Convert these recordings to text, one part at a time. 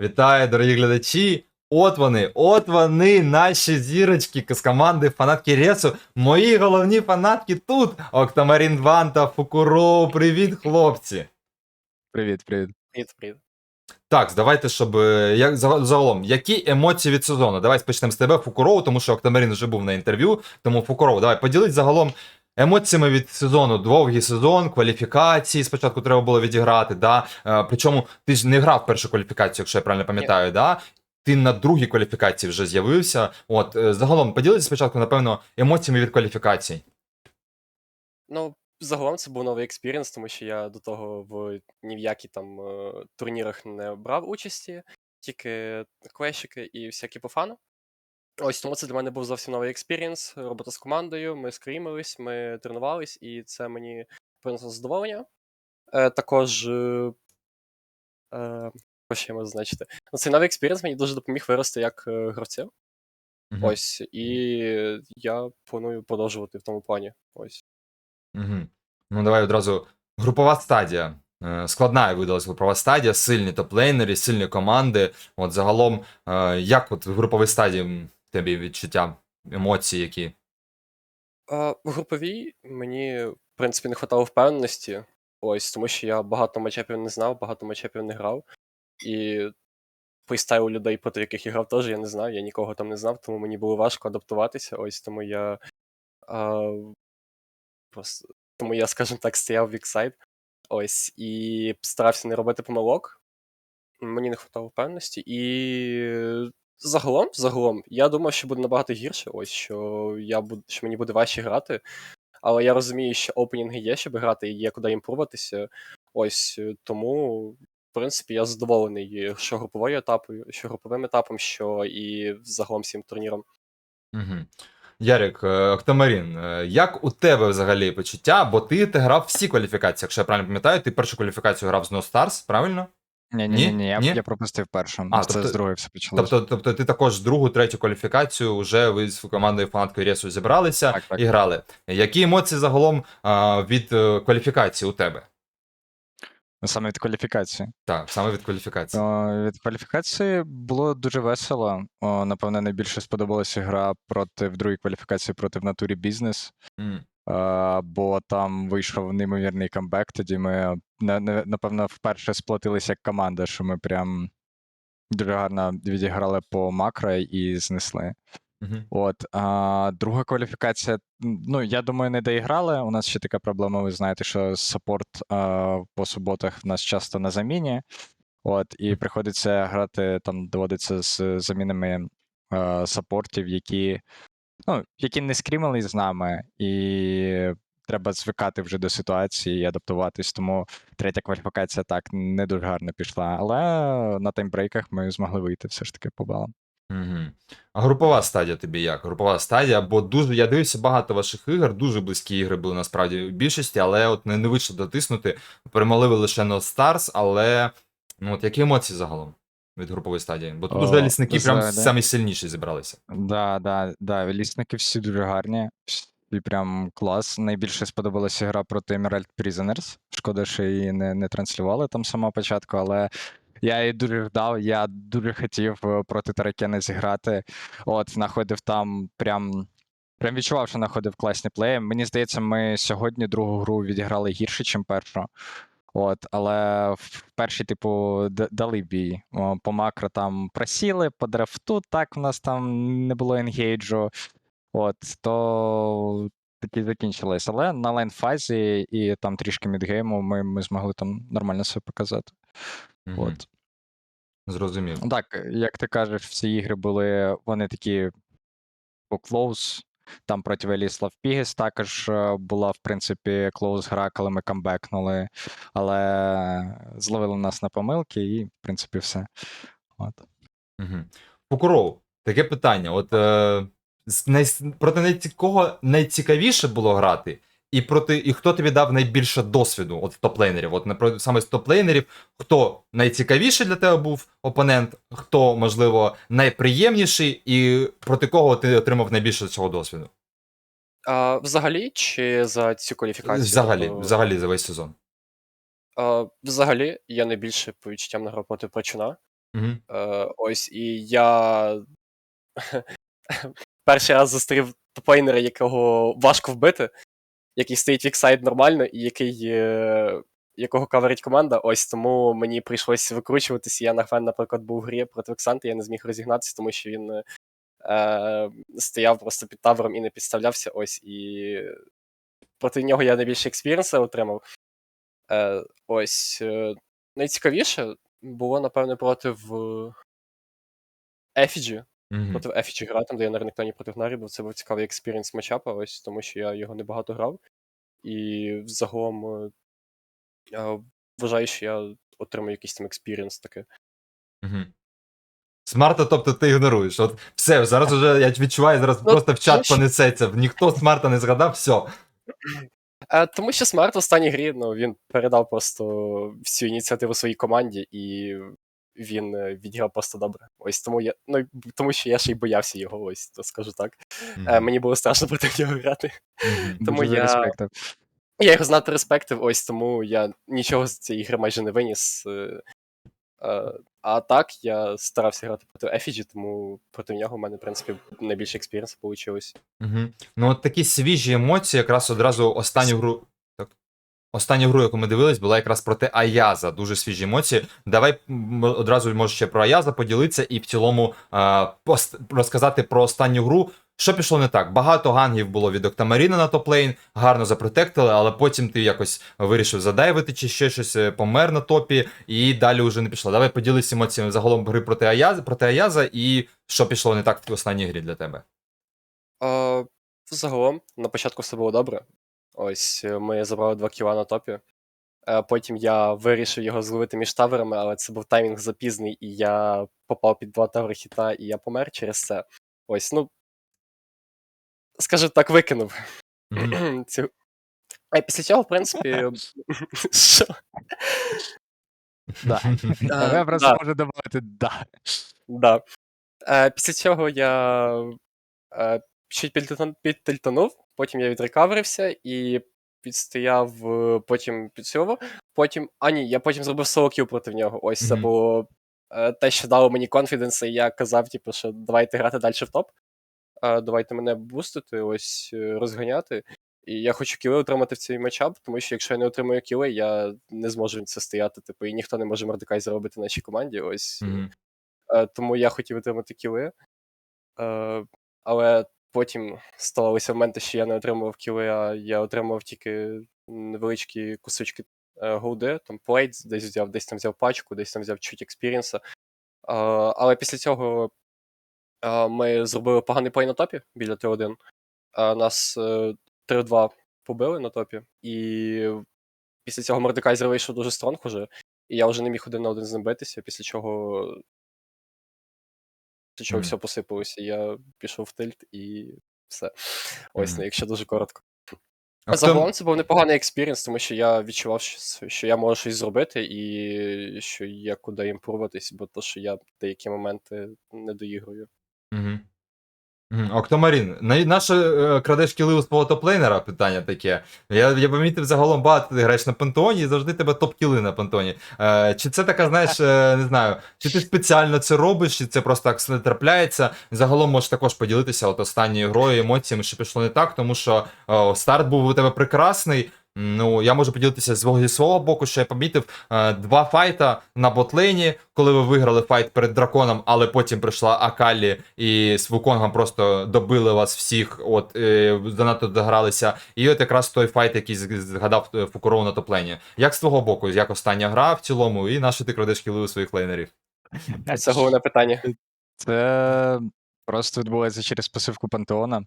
Вітаю, дорогі глядачі! От вони, от вони, наші зірочки з команди фанатки Ресу. Мої головні фанатки тут. Октамарін Ван та Фукуро. Привіт, хлопці! Привіт, привіт. Привіт, привіт. Так, давайте, щоб. е, Як загалом, які емоції від сезону? Давай почнемо з тебе, Фукуроу, тому що Октамарін вже був на інтерв'ю. Тому Фукуроу, давай поділись загалом емоціями від сезону. Довгий сезон, кваліфікації спочатку треба було відіграти. Да? Е, причому ти ж не грав першу кваліфікацію, якщо я правильно пам'ятаю, да? Ти на другій кваліфікації вже з'явився. От е, загалом поділись спочатку, напевно, емоціями від кваліфікацій. Ну, загалом це був новий експірієнс, тому що я до того в ні в які там е, турнірах не брав участі, тільки клещики і всякі по фану. Ось тому це для мене був зовсім новий експірієнс. Робота з командою, ми скрімились, ми тренувались, і це мені принесло задоволення. Е, також. Е, е, що ще можу значити? Ну, цей новий експірієнс мені дуже допоміг вирости як е, гравця. Мгм. Ось, і я планую продовжувати в тому плані. Ось. Угу. Ну, давай одразу. Групова стадія. Е, Складна видалась групова стадія, сильні топлейнери, сильні команди. От загалом, як от в груповій стадії м, тобі відчуття, емоції які? А, в груповій мені, в принципі, не хватало впевненості. Ось, тому що я багато матчапів не знав, багато матчапів не грав. І фейстайл людей, проти яких я грав, теж я не знав, я нікого там не знав, тому мені було важко адаптуватися. Ось тому я. А, просто, тому я, скажімо так, стояв в віксайд. Ось, і старався не робити помилок. Мені не хватало впевненості. І загалом, загалом, я думав, що буде набагато гірше. Ось що я буду, що мені буде важче грати. Але я розумію, що опенінги є, щоб грати, і є куди імпруватися. Ось е, тому, в принципі, я задоволений, що груповою етапою, що груповим етапом, що і загалом всім турніром. Угу. Ярик, е, Октамарін, е, як у тебе взагалі почуття? Бо ти, ти грав всі кваліфікації, якщо я правильно пам'ятаю, ти першу кваліфікацію грав з No Stars, правильно? Ні, Ні? ні, ні, ні, я, Ні? я пропустив першу. А, це тобто- з другої все почалося. Тобто, тобто ти також другу, третю кваліфікацію вже ви з командою фанаткою Ресу зібралися Так, так. і грали. Які емоції загалом а, від е, кваліфікації у тебе? Ну, Саме від кваліфікації. Так, саме від кваліфікації. О, від кваліфікації було дуже весело. О, напевно, найбільше сподобалася гра проти в другій кваліфікації проти в натурі бізнес. М. Е, бо там вийшов неймовірний камбек. Тоді ми на- на- напевно вперше сплотилися як команда, що ми прям дуже гарно відіграли по макро і знесли. Мгм. От, а, друга кваліфікація. Ну, я думаю, не доіграли. У нас ще така проблема, ви знаєте, що саппорт а, по суботах в нас часто на заміні. От, і приходиться грати там, доводиться з замінами а, саппортів, які, ну, які не скрімили з нами, і треба звикати вже до ситуації і адаптуватись. Тому третя кваліфікація так не дуже гарно пішла. Але на таймбрейках ми змогли вийти все ж таки по балам. Мгм. А групова стадія тобі як? Групова стадія, бо дуже я дивився багато ваших ігор, дуже близькі ігри були насправді в більшості, але от не, не вийшло дотиснути. Перемогли ви лише No Stars, але ну от які емоції загалом від групової стадії? Бо тут О, уже лісники прям взагалі. самі сильніші зібралися. Да, да, да. Лісники всі дуже гарні. І прям клас. Найбільше сподобалася гра проти Emerald Prisoners. Шкода, що її не, не транслювали там самого початку, але я її дуже ждав. Я дуже хотів е, проти Таракена зіграти. От, знаходив там прям. Прям відчував, що знаходив класні плеї. Мені здається, ми сьогодні другу гру відіграли гірше, ніж першу. От, але в першій, типу, дали бій. О, По макро там просіли, по драфту так в нас там не було енгейджу. От, то таки закінчилось. Але на лайн-фазі і там трішки мідгейму ми, ми змогли там нормально себе показати. Мгм. От. Зрозумів. Так, як ти кажеш, всі ігри були, вони такі по клоус. Там проти Веліслав Пігіс також е, була, в принципі, клоус гра, коли ми камбекнули, але зловили нас на помилки, і, в принципі, все. От. Угу. Покуров, таке питання. От е, проти найцікавіше було грати, і проти і хто тобі дав найбільше досвіду от топ-лейнерів? От саме з топ-лейнерів, хто найцікавіший для тебе був опонент, хто, можливо, найприємніший, і проти кого ти отримав найбільше цього досвіду? А, взагалі, чи за цю кваліфікацію? Взагалі, Тобто, взагалі за весь сезон. А, взагалі, я найбільше по відчуттям награв проти Прачуна. Угу. Е, ось, і я перший раз зустрів топлейнера, якого важко вбити, який стоїть віксайд нормально, і який, е, якого каверить команда. Ось тому мені прийшлося викручуватися. Я на Гвен, наприклад, був в грі проти Вексанта, я не зміг розігнатися, тому що він е, стояв просто під тавером і не підставлявся. Ось, і проти нього я найбільше експіріенса отримав. Е, ось. Е, найцікавіше було, напевне, проти в Ефіджі. Угу. Проти Ефіджі грати, там, де я на Ренектоні проти Гнарі, бо це був цікавий експірієнс матчапа, ось тому що я його небагато грав. І загалом е, я вважаю, що я отримаю якийсь там експірієнс таке. Угу. Смарта, тобто ти ігноруєш. От все, зараз уже я відчуваю, зараз Ну, просто в чат що- понесеться. Ніхто смарта не згадав, все. Тому що Смарт в останній грі ну, він передав просто всю ініціативу своїй команді, і він е, відіграв просто добре. Ось тому я. Ну, тому що я ще й боявся його, ось то скажу так. Е, мені було страшно проти нього грати. Мгм. Тому Дуже я- респектив. Я його знати респектив, ось тому я нічого з цієї гри майже не виніс. е, е, А так, я старався грати проти Ефіджі, тому проти нього в мене, в принципі, найбільше експіріенсу вийшло. Угу. Ну, от такі свіжі емоції, якраз одразу останню гру. Так. Останню гру, яку ми дивились, була якраз проти Аяза. Дуже свіжі емоції. Давай одразу може ще про Аяза поділитися і в цілому пост- розказати про останню гру. Що пішло не так? Багато гангів було від Октамаріна на топ-лейн, гарно запротектили, але потім ти якось вирішив задайвити чи ще щось, е, помер на топі, і далі вже не пішло. Давай поділись емоціями загалом гри проти Аяза, проти Аяза і що пішло не так в останній грі для тебе. А, загалом, на початку все було добре. Ось е, ми забрали два кіла на топі. Е, Потім я вирішив його зловити між таверами, але це був таймінг запізний, і я попав під два тавери хіта, і я помер через це. Ось, ну. Скажу так, викинув Мгм. цю. А після цього, в принципі. Що? Я просто можу додати да. Да. Е, після цього я чуть підтильтонув, потім я відрекаверився і підстояв е, потім під цього. Потім. А ні, я потім зробив соло кіл проти нього. Ось це було е, те, що дало мені конфіденс, і я казав, типу, що давайте грати далі в топ. Е, давайте мене бустити, ось розганяти. І я хочу кіли отримати в цей матчап, тому що якщо я не отримую кіли, я не зможу це стояти. Типу, і ніхто не може Мордекай заробити в нашій команді. Ось. Е, тому я хотів отримати кіли. Але потім ставалися моменти, що я не отримував кіли, а я отримав тільки невеличкі кусочки е, голди, там плейт, десь взяв, десь там взяв пачку, десь там взяв чуть експірієнса. Е, але після цього е, ми зробили поганий плей на топі біля Т1. Е, нас е, 3-2 побили на топі, і після цього Мордекайзер вийшов дуже стронг уже, і я вже не міг один на один з ним битися, після чого після чого Мгм. все посипалося. Я пішов в тильт і все. Ось, ну, якщо дуже коротко. А Загалом це був непоганий експірінс, тому що я відчував, що, що я можу щось зробити, і що є куди імпруватись, бо то, що я деякі моменти не доігрую. Угу. Октомарін, на, наше е, крадеш у з полотоплейнера Питання таке. Я, я помітив загалом багато ти граєш на пантеоні і завжди тебе топ-кіли на пантеоні. Е, чи це така, знаєш, е, не знаю, чи ти спеціально це робиш, чи це просто так все трапляється? Загалом можеш також поділитися от останньою грою, емоціями, що пішло не так, тому що о, старт був у тебе прекрасний. Ну, я можу поділитися з свого- зі свого боку, що я помітив е, два файта на ботлейні, коли ви виграли файт перед драконом, але потім прийшла Акалі і з Вуконгом просто добили вас всіх, от е, занадто догралися. І от якраз той файт, який згадав е, Фукуров на топлейні. Як з твого боку, як остання гра в цілому, і на що ти крадеш кіли у своїх лейнерів? Це головне питання. Це просто відбувається через пасивку пантеона.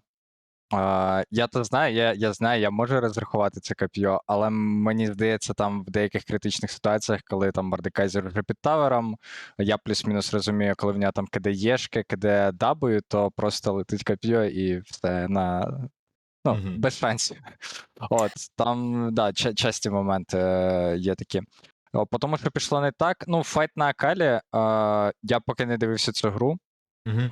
Я то знаю, я, я знаю, я можу розрахувати це коп'йо, але мені здається, там в деяких критичних ситуаціях, коли там Мордекайзер вже під тавером, я плюс-мінус розумію, коли в нього там киде єшки, киде дабою, то просто летить коп'йо і все на. Ну, Мгм. без шансів. От, там, да, ча- часті моменти е, є такі. Тому, що пішло не так. Ну, файт на Акалі, е, я поки не дивився цю гру. Угу. Е,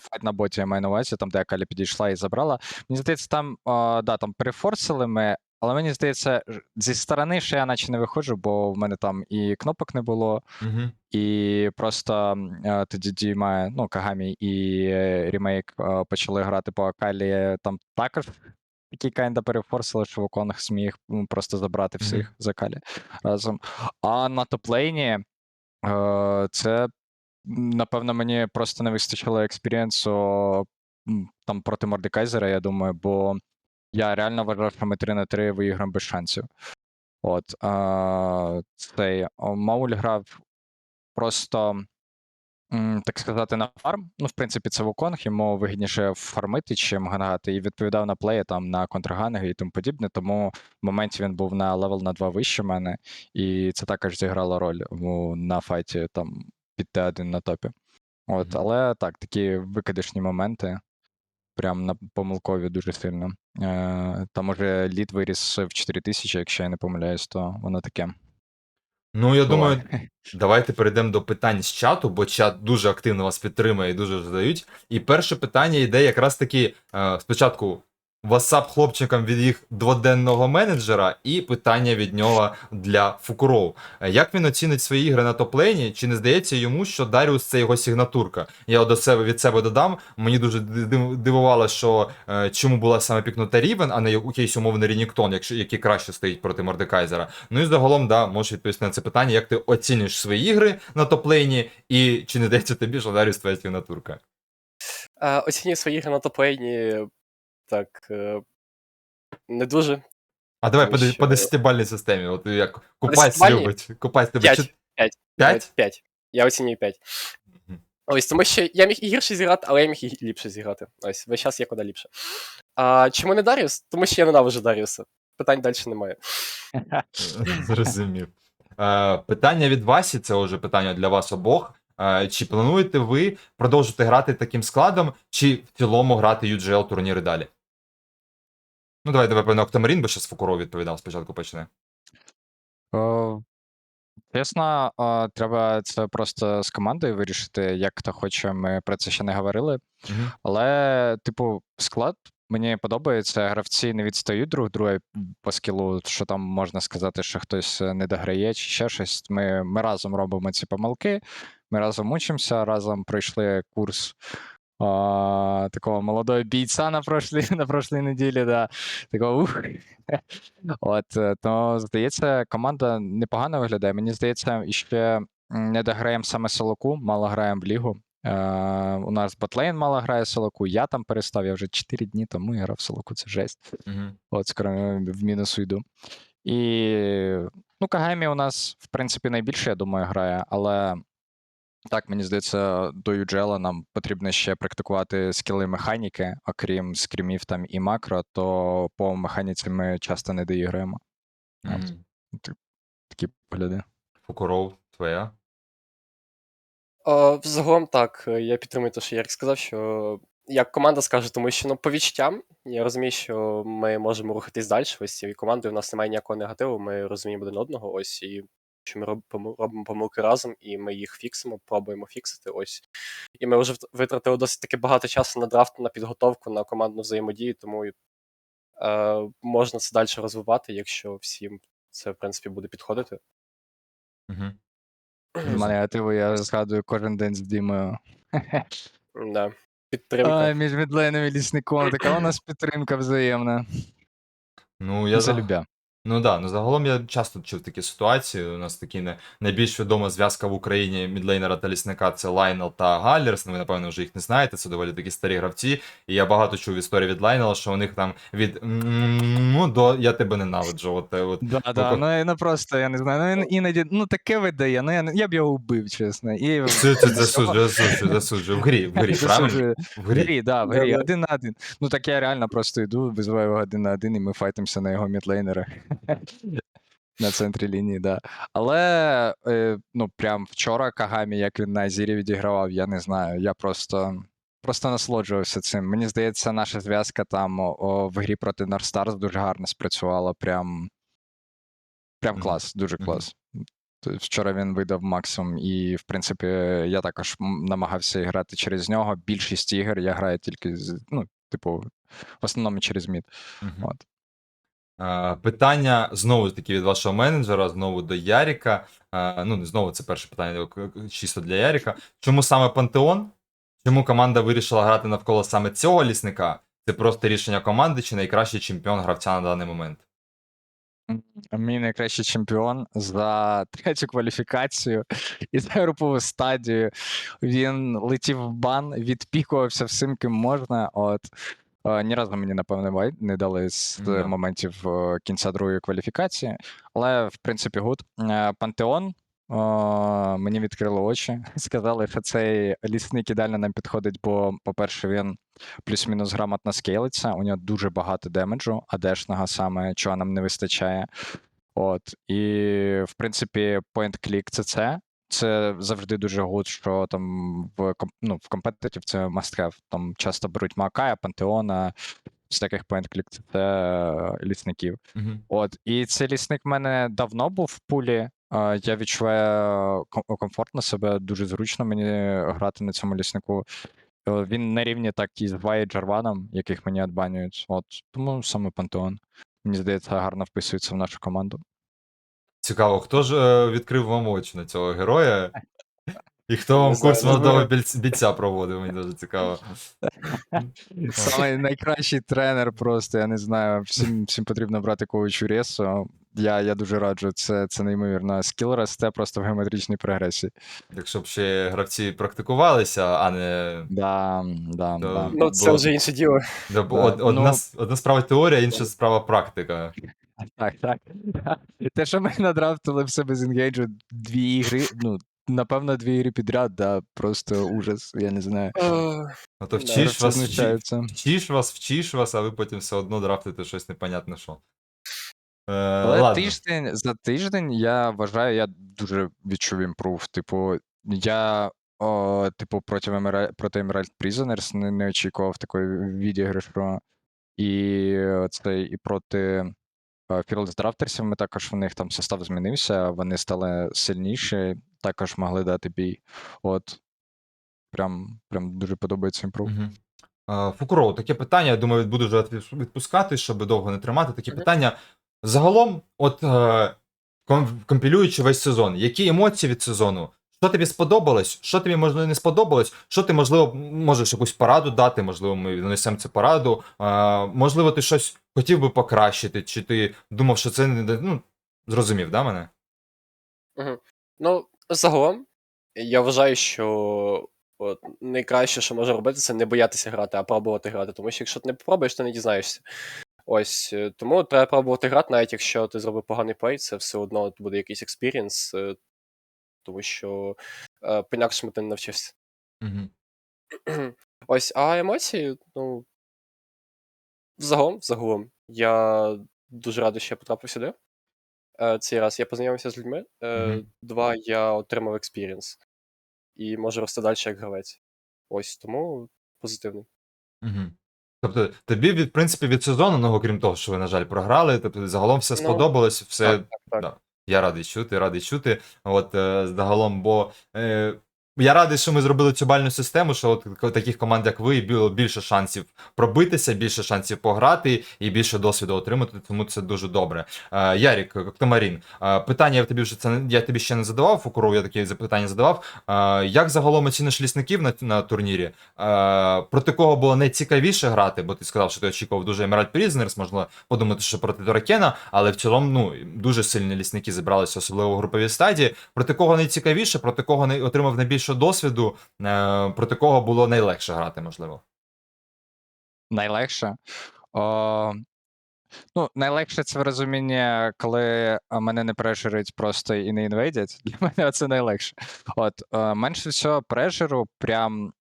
файт на боті я маю на увазі, там, де Акалі підійшла і забрала. Мені здається, там, е, да, там перефорсили ми, Але мені здається, ж- зі сторони ще я наче не виходжу, бо в мене там і кнопок не було, Угу. і просто м, е, тоді Дімає, ну, Кагамі і е, ремейк е, почали грати по Акалі, там також такі кайда перефорсили, що Вуконг зміг м, просто забрати Мгм. всіх з Акалі разом. А на топлейні е, це, напевно, мені просто не вистачило експірієнсу там проти Мордекайзера, я думаю, бо я реально вважав, що ми 3 на 3 виіграємо без шансів. От, а, цей Мауль грав просто, так сказати, на фарм. Ну, в принципі, це Вуконг, йому вигідніше фармити, чим гангати, і відповідав на плеї там на контрганги і тому подібне. Тому в моменті він був на левел на 2 вище мене, і це також зіграло роль на файті там під Т1 на топі. От, Мгм. але так, такі викидишні моменти. Прям на помилкові дуже сильно. Е, там уже лід виріс в 4000, якщо я не помиляюсь, то воно таке. Ну, я думаю. Давайте перейдемо до питань з чату, бо чат дуже активно вас підтримує і дуже задають. І перше питання йде якраз таки е, спочатку WhatsApp хлопчикам від їх дводенного менеджера, і питання від нього для Фукуров. Е, Як він оцінить свої ігри на топлейні? Чи не здається йому, що Даріус це його сигнатурка? Я до себе від себе додам. Мені дуже дивувало, що е, чому була саме пікнута Рівен, а не якийсь умовний Рініктон, якщо який краще стоїть проти Мордекайзера. Ну і загалом, да, можеш відповісти на це питання, як ти оцінюєш свої ігри на топлейні, і чи не здається тобі, що Даріус твоя сигнатурка? Е, оцінюю свої ігри на топлейні так. Е, не дуже. А давай по, що- по десятибальній системі. От як Купайс любить. Купайс тебе П'ять. чот- П'ять. П'ять? 5. Я оцінюю 5. Мгм. Ось, тому що я міг і гірше зіграти, але я міг і ліпше зіграти. Ось, весь час є куди ліпше. А чому не Даріус? Тому що я ненавижу Даріуса. Питань далі немає. Зрозумів. Е, питання від Васі, це вже питання для вас обох. Е, чи плануєте ви продовжити грати таким складом, чи в цілому грати UGL турніри далі? Ну, давай, давай, певно, Октамарін, бо зараз Фукуров відповідав, спочатку почне. О, Чесно, о, треба це просто з командою вирішити, як хто хоче. Ми про це ще не говорили. Мгм. Але, типу, склад мені подобається. Гравці не відстають друг друга по скілу, що там можна сказати, що хтось е, не дограє чи ще щось. Ми, ми разом робимо ці помилки, ми разом учимося, разом пройшли курс. А, такого молодого бійця на прошлій, на прошлій неділі, да. Такого ух. От, е, то здається, команда непогано виглядає. Мені здається, іще не дограємо саме Солоку, мало граємо в лігу. Е, у нас Ботлейн мало грає Солоку, я там перестав, я вже 4 дні тому грав в Солоку, це жесть. Мгм. От, скоро е, в мінус уйду. І ну, Кагемі у нас, в принципі, найбільше, я думаю, грає, але так, мені здається, до UGL нам потрібно ще практикувати скіли механіки, окрім скрімів там і макро, то по механіці ми часто не доіграємо. От. Мгм. Такі погляди. Фукуров, твоя. О, Загалом так, е, я підтримую те, що Ярик сказав, що як команда скаже, тому що ну, по відчуттям я розумію, що ми можемо рухатись далі. Ось цією командою у нас немає ніякого негативу, ми розуміємо один одного. Ось і що ми робимо помилки разом, і ми їх фіксимо, пробуємо фіксити. Ось. І ми вже витратили досить таки багато часу на драфт, на підготовку, на командну взаємодію, тому е, можна це далі розвивати, якщо всім це, в принципі, буде підходити. Угу. З негативу я згадую кожен день з Дімою. Да. Підтримка. Ай, між Медлейном і лісником, така у нас підтримка взаємна. Ну, я За за... любя. Ну да, ну загалом я часто чув такі ситуації. У нас такі не найбільш відома зв'язка в Україні мідлейнера та лісника це Лайнел та Галлерс. Ну, ви напевно вже їх не знаєте. Це доволі такі старі гравці. І я багато чув історії від Лайнела, що у них там від ну до я тебе ненавиджу. От, е, от. Да, да, ну, ну просто я не знаю. Ну іноді ну таке видає. Ну я, я б його вбив, чесно. І засуджую, засуджую, засуджую. В грі, в грі, правильно? В грі. да, в грі, один на один. Ну так я реально просто йду, визиваю його один на один, і ми файтимося на його мідлейнера. На центрі лінії, да. Але е, ну, прям вчора Кагамі, як він на Азірі відігравав, я не знаю. Я просто, просто насолоджувався цим. Мені здається, наша зв'язка там о, в грі проти Stars дуже гарно спрацювала. Прям, прям клас, дуже клас. Вчора він видав максимум, і, в принципі, я також намагався грати через нього. Більшість ігор я граю тільки ну, типу, в основному через мід. От. Питання знову ж таки від вашого менеджера, знову до Яріка. Ну, не знову це перше питання чисто для Яріка. Чому саме Пантеон? Чому команда вирішила грати навколо саме цього лісника? Це просто рішення команди чи найкращий чемпіон гравця на даний момент? Мій найкращий чемпіон за третю кваліфікацію і за групову стадію. Він летів в бан, відпікувався всім, ким можна. От. Ні разу мені, напевне, не дали з Да. е, моментів е, кінця другої кваліфікації. Але, в принципі, гуд. Е, Пантеон. е, Мені відкрили очі. Сказали, що цей лісник ідеально нам підходить, бо, по-перше, він плюс-мінус грамотно скейлиться. У нього дуже багато демеджу, адешного саме, чого нам не вистачає. От. І, в принципі, point click це це. Це завжди дуже гуд, що там в ну, в компетитів це must have. Там часто беруть Макая, Пантеона, з таких point click це е, лісників. Угу. От, і цей лісник в мене давно був в пулі. Я відчуваю комфортно себе, дуже зручно мені грати на цьому ліснику. Е, Він на рівні так і з Вай Джарваном, яких мені адбанюють. От, тому саме Пантеон. Мені здається, гарно вписується в нашу команду. Цікаво, хто ж е, відкрив вам очі на цього героя? І хто вам курс молодого бійця проводив? Мені дуже цікаво. Саме найкращий тренер, просто я не знаю. Всім, всім потрібно брати коучу Ресу. Я, я дуже раджу, це, це неймовірно. Скіл росте просто в геометричній прогресії. Якщо б ще гравці практикувалися, а не. Да, да, Да. да. Ну, це Було- вже інше діло. Да, Да, одна, ну- одна справа теорія, інша справа практика. Так, так. Те, що ми надрафтили в себе з Engage дві ігри, ну, напевно, дві ігри підряд, да, просто ужас, я не знаю. Е, Ну то вчиш вас, вчи- вчиш вас, вчиш вас, а ви потім все одно драфтите щось непонятне що. Е, Але ладно. тиждень за тиждень я вважаю, я дуже відчув імпрув. Типу, я, о, типу, проти, Emerald, проти Emerald Prisoners не, не очікував такої відіграшу. І це і проти е, Fields Draftersів ми також в них там состав змінився, вони стали сильніші, також могли дати бій. От. Прям, прям дуже подобається імпрув. Мгм. А, Фукуроу, таке питання, я думаю, буду вже відпус- відпускати, щоб довго не тримати. Таке питання. Загалом, от е, компілюючи весь сезон, які емоції від сезону? Що тобі сподобалось? Що тобі можливо не сподобалось? Що ти, можливо, можеш якусь пораду дати? Можливо, ми донесемо цю пораду. Е, можливо, ти щось хотів би покращити, чи ти думав, що це не ну, зрозумів, да, мене? Мгм. Ну, загалом, я вважаю, що от, найкраще, що може робити, це не боятися грати, а пробувати грати. Тому що якщо ти не попробуєш, то не дізнаєшся. Ось е, тому треба пробувати грати, навіть якщо ти зробив поганий плей, це все одно буде якийсь експірієнс, тому що е, по-інакшому ти не навчишся. Угу. Ось, а емоції, ну. Загалом, загалом, я дуже радий, що я потрапив сюди. Е, Цей раз я познайомився з людьми. Е, Мгм. Два, я отримав експірієнс. І можу рости далі як гравець. Ось тому позитивний. Угу. Тобто, тобі, від, в принципі, від сезону, ну, окрім того, що ви, на жаль, програли, тобто, загалом все Ну, сподобалось, все. Так, так, так. Да. Я радий чути, радий чути. От е, загалом, бо е, я радий, що ми зробили цю бальну систему, що от таких команд, як ви, було більше шансів пробитися, більше шансів пограти і більше досвіду отримати, тому це дуже добре. Е, Ярік, Коктамарін, е, питання я тобі вже це я тобі ще не задавав, Фукуров, я таке запитання задавав. Е, як загалом оціниш лісників на, на турнірі? Е, проти кого було найцікавіше грати, бо ти сказав, що ти очікував дуже Emerald Prisoners, можна подумати, що проти Доракена, але в цілому ну, дуже сильні лісники зібралися, особливо в груповій стадії. Проти кого найцікавіше, проти кого не отримав найбільше досвіду, е, проти кого було найлегше грати, можливо. Найлегше. О, ну, найлегше це в розумінні, коли е, мене не прешерить просто і не інвейдять. Для мене це найлегше. От, е, менше всього прешеру, прям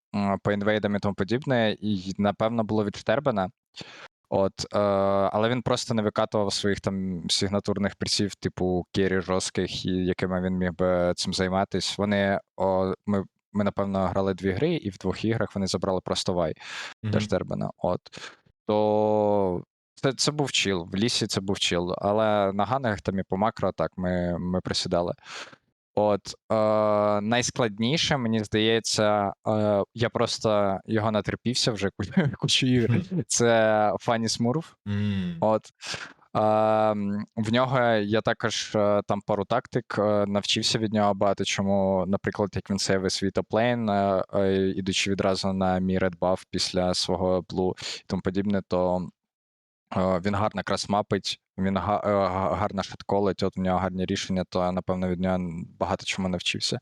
по інвейдам і тому подібне, і напевно було від Штербена. От, е, але він просто не викатував своїх там сигнатурних присів, типу кері жорстких, якими він міг би цим займатись. Вони о, ми, ми напевно грали дві гри, і в двох іграх вони забрали просто вай для Штербена. От. То це, це був чіл. В лісі це був чіл. Але на ганах там і по макро так ми, ми присідали. От е, найскладніше, мені здається, е, я просто його натерпівся вже ку- кучу ігр. Це Фані Смурф. М. От. М, в нього я також е, там пару тактик е, навчився від нього багато чому. Наприклад, як він сейвив свій топлейн, е, е, ідучи відразу на мій buff після свого блу і тому подібне, то е, він гарно крас мапить, він е, гарно шатколить, от у нього гарні рішення, то я, напевно, від нього багато чому навчився.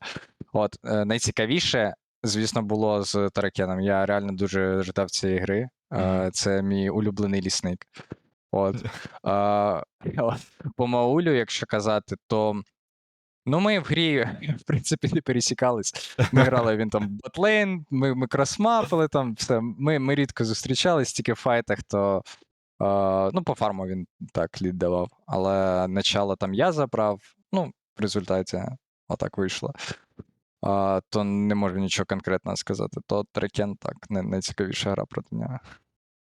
От е, найцікавіше, звісно, було з Таракеном. Я реально дуже ждав цієї гри. Е. Це мій улюблений лісник. От. А. По Маулю, якщо казати, то ну, ми в грі, в принципі, не пересікались. Ми грали він там ботлейн, ми, ми кросмапили там, все. Ми, ми рідко зустрічались, тільки в файтах, то ну, по фарму він так лід давав. Але начало там я забрав, ну, в результаті отак вийшло. А, то не можу нічого конкретного сказати. То Трекен так, не, найцікавіша гра проти нього.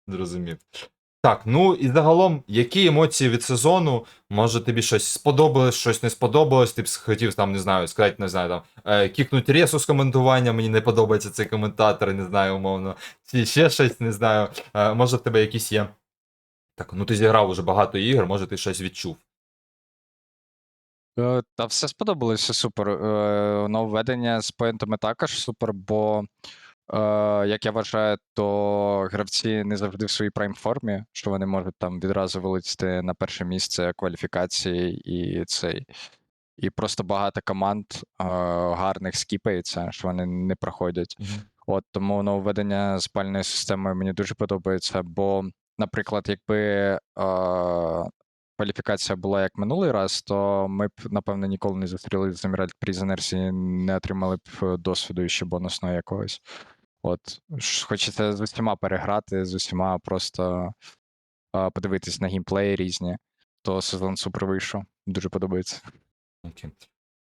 Зрозумів. Так, ну і загалом, які емоції від сезону? Може тобі щось сподобалось, щось не сподобалось, ти б хотів там, не знаю, сказати, не знаю, там, е, кікнуть ресу з коментування, мені не подобається цей коментатор, не знаю, умовно. Чи ще щось, не знаю. Е, може в тебе якісь є. Так, ну ти зіграв уже багато ігор, може ти щось відчув. Е, Та все сподобалося супер. Е, Нововведення з поінтами також супер, бо, е, як я вважаю, то гравці не завжди в своїй прайм формі, що вони можуть там відразу вилетіти на перше місце кваліфікації і цей. І просто багато команд е, гарних скіпається, що вони не проходять. От тому нововведення з пальною системою мені дуже подобається, бо, наприклад, якби е, кваліфікація була як минулий раз, то ми б, напевно, ніколи не зустрілися з Prisoners і не отримали б е, досвіду ще бонусного якогось. От, хочеться з усіма переграти, з усіма просто е, подивитись на геймплеї різні, то сезон супер вийшов. Дуже подобається.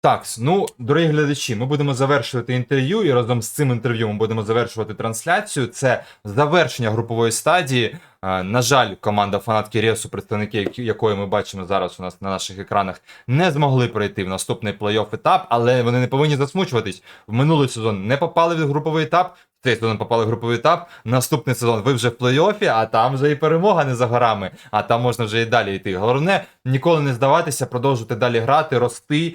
Так, ну, дорогі глядачі, ми будемо завершувати інтерв'ю, і разом з цим інтерв'ю ми будемо завершувати трансляцію. Це завершення групової стадії. На жаль, команда фанатки Ресу, представники якої ми бачимо зараз у нас на наших екранах, не змогли пройти в наступний плей-офф етап, але вони не повинні засмучуватись. В минулий сезон не попали в груповий етап. Цей сезон попали в груповий етап. Наступний сезон ви вже в плей-оффі, а там вже і перемога не за горами, а там можна вже і далі йти. Головне ніколи не здаватися, продовжувати далі грати, рости, е,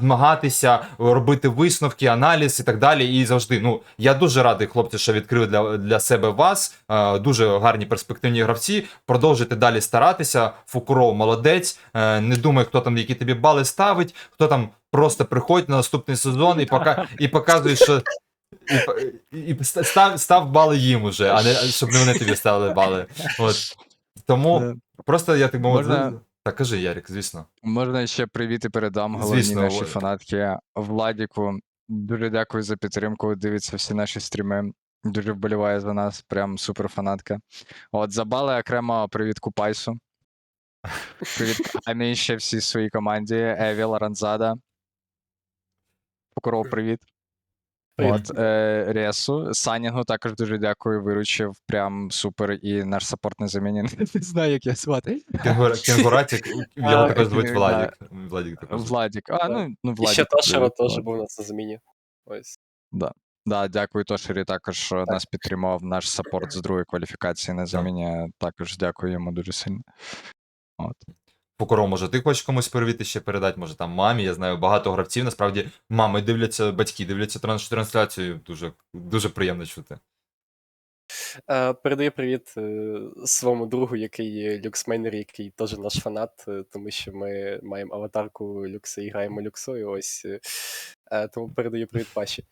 змагатися, робити висновки, аналіз і так далі. І завжди. Ну я дуже радий, хлопці, що відкрив для, для себе вас. Е, дуже гарні перспективні гравці. Продовжуйте далі старатися. Фукуров молодець. Е, не думай, хто там які тобі бали ставить, хто там просто приходить на наступний сезон і пока і показує, що. І, і став, став бали їм уже, а не щоб не вони тобі ставили бали. От. Тому Е, просто я так мовити. Можна- Так, кажи, Ярик, звісно. Можна ще привіти передам головній Звісно, нашій фанатки Владіку. Дуже дякую за підтримку. Дивиться всі наші стріми. Дуже вболіває за нас, прям супер фанатка. От забали окремо привіт Купайсу. Привіт Амі ще всій своїй команді. Еві Ларанзада. Покуров, привіт. От, е, Ресу. Санінгу також дуже дякую, виручив. Прям супер. І наш саппорт на заміні. Не знаю, як я звати. Його А, також звуть. Владік. Владік. Владік. А, ну, ну І Владік. ще Тошеро привіт, теж був у нас на заміні. Ось. Да, дякую Тошері також, що нас підтримав наш саппорт з другої кваліфікації на заміні. Також дякую йому дуже сильно. От. Покоро, може, ти хочеш комусь привіт ще передати, може там мамі. Я знаю, багато гравців. Насправді, мами дивляться, батьки дивляться транс- трансляцію. Дуже, дуже приємно чути. Е, передаю привіт е, своєму другу, який є люксмейнер, який теж наш фанат, е, тому що ми маємо аватарку люкса і граємо люксою. Ось. е, е, тому передаю привіт Паші.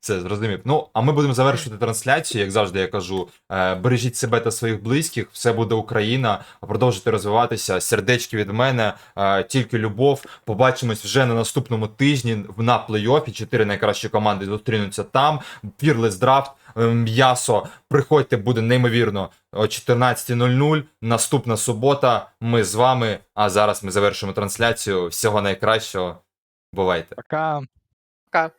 Все, зрозумів. Ну, а ми будемо завершувати трансляцію. Як завжди, я кажу: е, бережіть себе та своїх близьких, все буде Україна. Продовжуйте розвиватися. Сердечки від мене, е, тільки любов. Побачимось вже на наступному тижні в- на плей-оффі. Чотири найкращі команди зустрінуться там. Fearless драфт, м'ясо. Приходьте, буде неймовірно о 14.00. Наступна субота. Ми з вами. А зараз ми завершимо трансляцію. Всього найкращого. Бувайте. Пока. Пока.